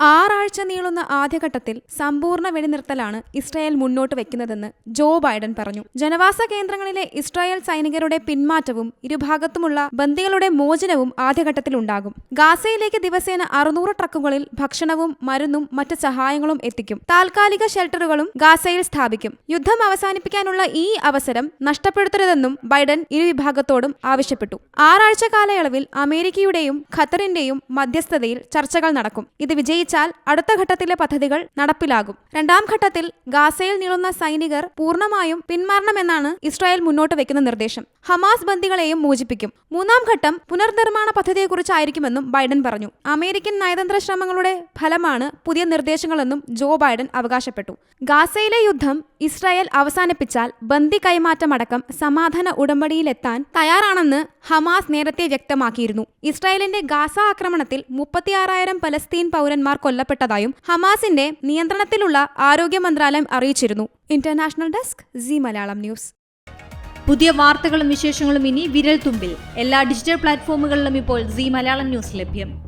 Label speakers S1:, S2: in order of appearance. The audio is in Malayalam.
S1: ആറാഴ്ച നീളുന്ന ആദ്യഘട്ടത്തിൽ സമ്പൂർണ വെടിനിർത്തലാണ് ഇസ്രായേൽ മുന്നോട്ട് വെക്കുന്നതെന്ന് ജോ ബൈഡൻ പറഞ്ഞു. ജനവാസ കേന്ദ്രങ്ങളിലെ ഇസ്രായേൽ സൈനികരുടെ പിന്മാറ്റവും ഇരുഭാഗത്തുമുള്ള ബന്ദികളുടെ മോചനവും ആദ്യഘട്ടത്തിൽ ഉണ്ടാകും ഗാസയിലേക്ക് ദിവസേന അറുന്നൂറ് ട്രക്കുകളിൽ ഭക്ഷണവും മരുന്നും മറ്റ് സഹായങ്ങളും എത്തിക്കും. താൽക്കാലിക ഷെൽട്ടറുകളും ഗാസയിൽ സ്ഥാപിക്കും. യുദ്ധം അവസാനിപ്പിക്കാനുള്ള ഈ അവസരം നഷ്ടപ്പെടുത്തരുതെന്നും ബൈഡൻ ഇരുവിഭാഗത്തോടും ആവശ്യപ്പെട്ടു. ആറാഴ്ച കാലയളവിൽ അമേരിക്കയുടെയും ഖത്തറിന്റെയും മധ്യസ്ഥതയിൽ ചർച്ചകൾ നടക്കും. ഇത് വിജയിച്ചാൽ അടുത്ത ഘട്ടത്തിലെ പദ്ധതികൾ നടപ്പിലാകും. രണ്ടാം ഘട്ടത്തിൽ ഗാസയിൽ നീളുന്ന സൈനികർ പൂർണമായും പിന്മാറണമെന്നാണ് ഇസ്രായേൽ മുന്നോട്ട് വെക്കുന്ന നിർദ്ദേശം. ഹമാസ് ബന്ദികളെയും മോചിപ്പിക്കും. മൂന്നാം ഘട്ടം പുനർനിർമ്മാണ പദ്ധതിയെക്കുറിച്ചായിരിക്കുമെന്നും ബൈഡൻ പറഞ്ഞു. അമേരിക്കൻ നയതന്ത്ര ശ്രമങ്ങളുടെ ഫലമാണ് പുതിയ നിർദ്ദേശങ്ങളെന്നും ജോ ബൈഡൻ അവകാശപ്പെട്ടു. ഗാസയിലെ യുദ്ധം ഇസ്രായേൽ അവസാനിപ്പിച്ചാൽ ബന്ദി കൈമാറ്റമടക്കം സമാധാന ഉടമ്പടിയിലെത്താൻ തയ്യാറാണെന്ന് ഹമാസ് നേരത്തെ വ്യക്തമാക്കിയിരുന്നു. ഇസ്രായേലിന്റെ ഗാസ ആക്രമണത്തിൽ മുപ്പത്തിയാറായിരം പലസ്തീൻ കൊല്ലപ്പെട്ടതായും ഹമാസിന്റെ നിയന്ത്രണത്തിലുള്ള ആരോഗ്യ മന്ത്രാലയം അറിയിച്ചിരുന്നു. International desk C Malayalam news.
S2: പുതിയ വാർത്തകളും വിശേഷങ്ങളും ഇനി വിരൽ തുമ്പിൽ എല്ലാ ഡിജിറ്റൽ പ്ലാറ്റ്ഫോമുകളിലും ഇപ്പോൾ സി മലയാളം ന്യൂസ് ലഭ്യം.